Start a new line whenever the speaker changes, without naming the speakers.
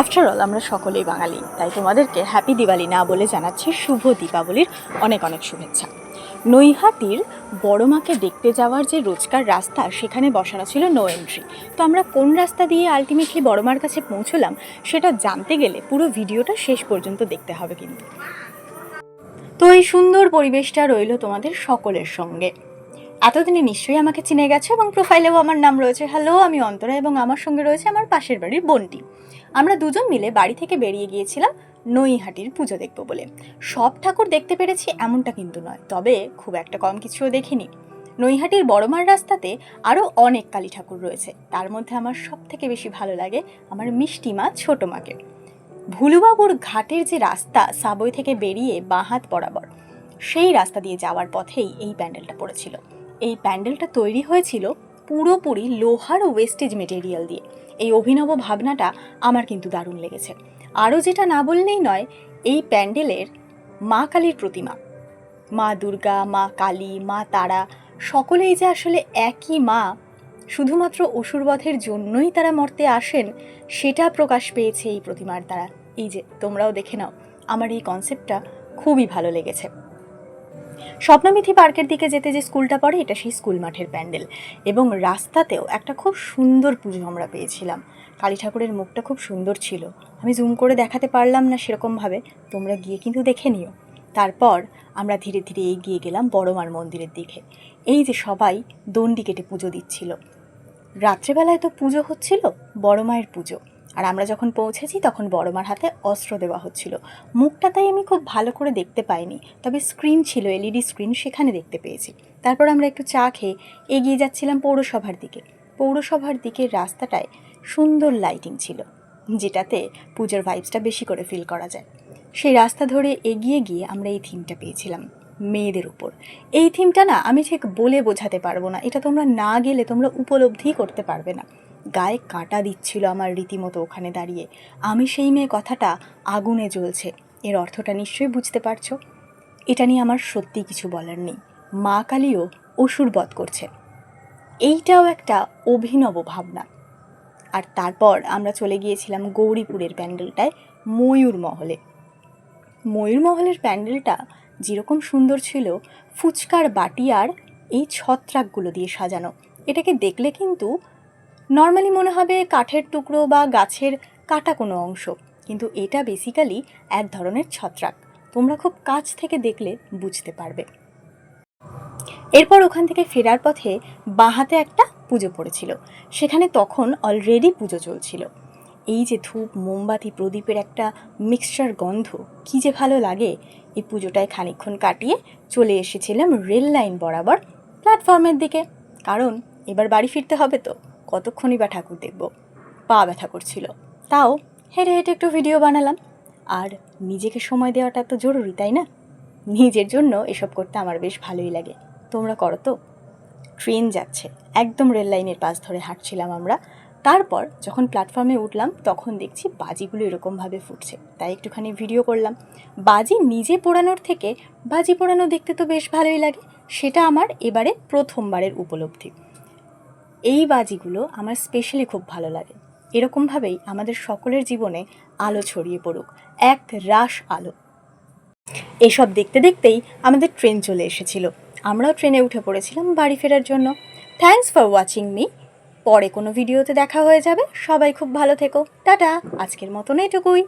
After all আমরা সকলেই বাঙালি, তাই তোমাদেরকে হ্যাপি দিওয়ালি না বলে জানাচ্ছি শুভ দীপাবলির অনেক অনেক শুভেচ্ছা। নৈহাটির বড় মাকে দেখতে যাওয়ার যে রোজকার রাস্তা, সেখানে বসানো ছিল নো এন্ট্রি তো আমরা কোন রাস্তা দিয়ে আলটিমেটলি বড় মার কাছে পৌঁছলাম, সেটা জানতে গেলে পুরো ভিডিওটা শেষ পর্যন্ত দেখতে হবে কিন্তু। তো এই সুন্দর পরিবেশটা রইল তোমাদের সকলের সঙ্গে। এতদিনে নিশ্চয়ই আমাকে চিনে গেছে এবং প্রোফাইলেও আমার নাম রয়েছে। হ্যালো আমি অন্তরা এবং আমার সঙ্গে রয়েছে আমার পাশের বাড়ির বোনটি। আমরা দুজন মিলে বাড়ি থেকে বেরিয়ে গিয়েছিলাম নৈহাটির পুজো দেখব বলে। সব ঠাকুর দেখতে পেরেছি এমনটা কিন্তু নয়, তবে খুব একটা কম কিছুও দেখিনি। নৈহাটির বড়মার রাস্তাতে আরও অনেক কালী ঠাকুর রয়েছে। তার মধ্যে আমার সব থেকে বেশি ভালো লাগে আমার মিষ্টি মা ছোট মাকে। ভুলুবাবুর ঘাটের যে রাস্তা, সাবই থেকে বেরিয়ে বাঁ হাত বরাবর, সেই রাস্তা দিয়ে যাওয়ার পথেই এই প্যান্ডেলটা পড়েছিল। এই প্যান্ডেলটা তৈরি হয়েছিল পুরোপুরি লোহার ওয়েস্টেজ মেটেরিয়াল দিয়ে। এই অভিনব ভাবনাটা আমার কিন্তু দারুণ লেগেছে। আরও যেটা না বললেই নয়, এই প্যান্ডেলের মা কালীর প্রতিমা। মা দুর্গা, মা কালী, মা তারা, সকলেই যে আসলে একই মা, শুধুমাত্র অসুরবধের জন্যই তারা মর্তে আসেন, সেটা প্রকাশ পেয়েছে এই প্রতিমার দ্বারা। এই যে, তোমরাও দেখে নাও, আমার এই কনসেপ্টটা খুবই ভালো লেগেছে। স্বপ্নমিথি পার্কের দিকে যেতে যে স্কুলটা পড়ে, এটা সেই স্কুল মাঠের প্যান্ডেল। এবং রাস্তাতেও একটা খুব সুন্দর পুজো আমরা পেয়েছিলাম। কালী ঠাকুরের মুখটা খুব সুন্দর ছিল। আমি জুম করে দেখাতে পারলাম না সেরকমভাবে। তোমরা গিয়ে কিন্তু দেখে নিও। তারপর আমরা ধীরে ধীরে এগিয়ে গেলাম বড়মার মন্দিরের দিকে। এই যে সবাই দণ্ডি কেটে পুজো দিচ্ছিল। রাত্রেবেলায় তো পুজো হচ্ছিল, বড় মায়ের পুজো। আর আমরা যখন পৌঁছেছি, তখন বড়মার হাতে অস্ত্র দেওয়া হচ্ছিল। মুখটা তাই আমি খুব ভালো করে দেখতে পাইনি, তবে স্ক্রিন ছিল, এলইডি স্ক্রিন সেখানে দেখতে পেয়েছি। তারপর আমরা একটু চা খেয়ে এগিয়ে যাচ্ছিলাম পৌরসভার দিকে। পৌরসভার দিকের রাস্তাটায় সুন্দর লাইটিং ছিল, যেটাতে পুজোর ভাইবসটা বেশি করে ফিল করা যায়। সেই রাস্তা ধরে এগিয়ে গিয়ে আমরা এই থিমটা পেয়েছিলাম, মেয়েদের উপর। এই থিমটা না আমি ঠিক বলে বোঝাতে পারব না, এটা তোমরা না গেলে তোমরা উপলব্ধি করতে পারবে না। গায়ে কাঁটা দিচ্ছিল আমার রীতিমতো ওখানে দাঁড়িয়ে। আমি সেই মেয়ে কথাটা আগুনে জ্বলছে। এর অর্থটা নিশ্চয়ই বুঝতে পারছ? এটা নিয়ে আমার সত্যি কিছু বলার নেই। মা কালীও অসুর বধ করছে। এইটাও একটা অভিনব ভাবনা। আর তারপর আমরা চলে গিয়েছিলাম গৌরীপুরের প্যান্ডেলটায়, ময়ূর মহলে। ময়ূর মহলের প্যান্ডেলটা যেরকম সুন্দর ছিল, ফুচকার বাটি আর এই ছত্রাকগুলো দিয়ে সাজানো। এটাকে দেখলে কিন্তু নর্মালি মনে হবে কাঠের টুকরো বা গাছের কাটা কোনো অংশ, কিন্তু এটা বেসিক্যালি এক ধরনের ছত্রাক। তোমরা খুব কাছ থেকে দেখলে বুঝতে পারবে। এরপর ওখান থেকে ফেরার পথে বাঁহাতে একটা পুজো পড়েছিল। সেখানে তখন অলরেডি পুজো চলছিল। এই যে ধূপ, মোমবাতি, প্রদীপের একটা মিক্সচার গন্ধ, কী যে ভালো লাগে, এই পুজোটায় খানিকক্ষণ কাটিয়ে চলে এসেছিলাম রেল লাইন বরাবর প্ল্যাটফর্মের দিকে। কারণ এবার বাড়ি ফিরতে হবে তো। কতক্ষণই বা ঠাকুর দেখব। পা ব্যথা করছিল। তাও হেঁটে হেঁটে একটু ভিডিও বানালাম। আর নিজেকে সময় দেওয়াটা তো জরুরি, তাই না? নিজের জন্য এসব করতে আমার বেশ ভালোই লাগে। তোমরা করো তো। ট্রেন যাচ্ছে। একদম রেল লাইনের পাশ ধরে হাঁটছিলাম আমরা। তারপর যখন প্ল্যাটফর্মে উঠলাম, তখন দেখছি বাজিগুলো এরকমভাবে ফুটছে। তাই একটুখানি ভিডিও করলাম। বাজি নিজে পোড়ানোর থেকে বাজি পোড়ানো দেখতে তো বেশ ভালোই লাগে। সেটা আমার এবারে প্রথমবারের উপলব্ধি। এই বাজিগুলো আমার স্পেশালি খুব ভালো লাগে। এরকমভাবেই আমাদের সকলের জীবনে আলো ছড়িয়ে পড়ুক, এক রাস আলো। এসব দেখতে দেখতেই আমাদের ট্রেন চলে এসেছিল। আমরাও ট্রেনে উঠে পড়েছিলাম বাড়ি ফেরার জন্য। থ্যাঙ্কস ফর ওয়াচিং মি পরে কোনো ভিডিওতে দেখা হয়ে যাবে। সবাই খুব ভালো থেকো। টাটা। আজকের মতন এটুকুই।